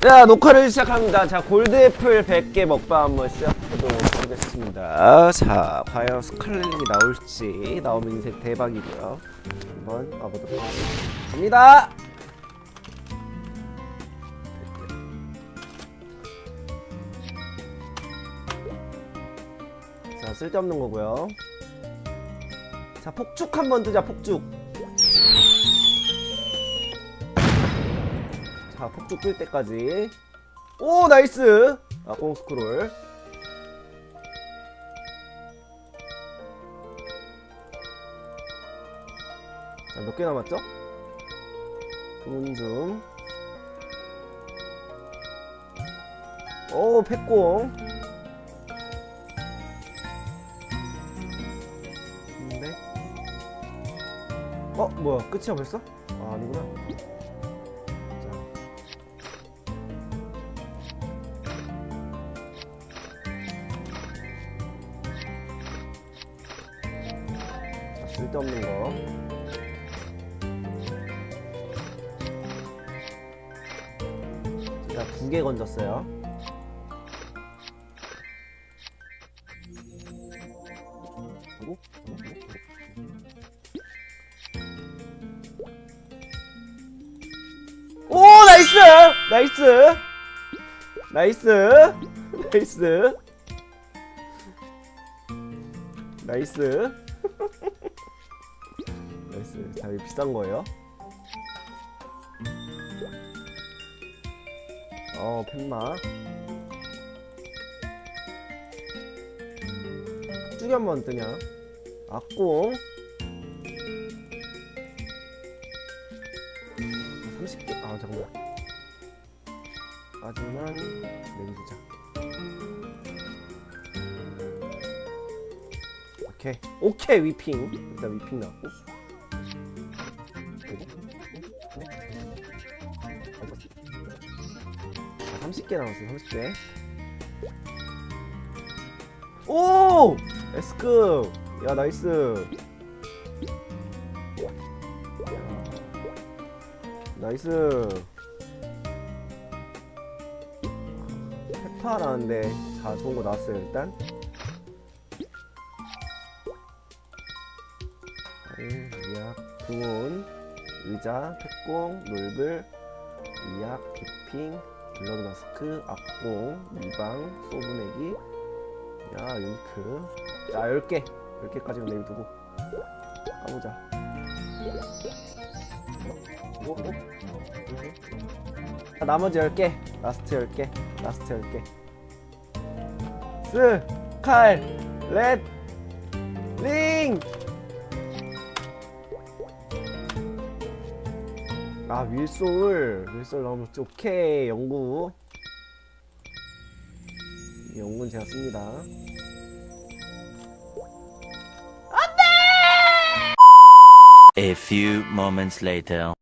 자 녹화를 시작합니다. 자 골드애플 100개 먹방 한번 시작해보도록 하겠습니다. 자 과연 스칼렛이 나올지 나오면 인생 대박이고요. 한번 가보도록 하겠습니다 갑니다. 자 쓸데없는 거고요. 자 폭죽 한번 뜨자 폭죽. 자 폭죽 뜰 때까지. 오 나이스! 아 공 스크롤. 자 몇 개 남았죠? 줌줌 오 패공. 근데 어 뭐야 끝이야 벌써? 아 아니구나 자, 쓸데없는 거. 제가 두 개 건졌어요. 오 나이스 나이스 나이스 나이스 나이스 나이스 자 이거 비싼 거예요? 어 펜마 쭈기 한번 뜨냐? 악공 30개 아 잠깐만. 하지만 내리자. 오케이. 오케이 위핑. 일단 위핑 나왔고 30개 남았어요 30개. 오! 에스크. 야 나이스. 야, 나이스. 페파 나왔는데 자 좋은 거 나왔어요 일단. 이약 등온 의자 패공 놀블 이약 비핑 블러드 마스크 악공 미방 소브내기. 야 윙크. 자 10개. 10개까지는 내비두고 가보자. 오, 오. 자, 나머지 10개. 라스트 10개. 라스트 10개. 스, 칼, 렛, 링 아 윌솔. 윌솔 너무 오케이 영구. 이 영구는 제가 씁니다. A few moments later.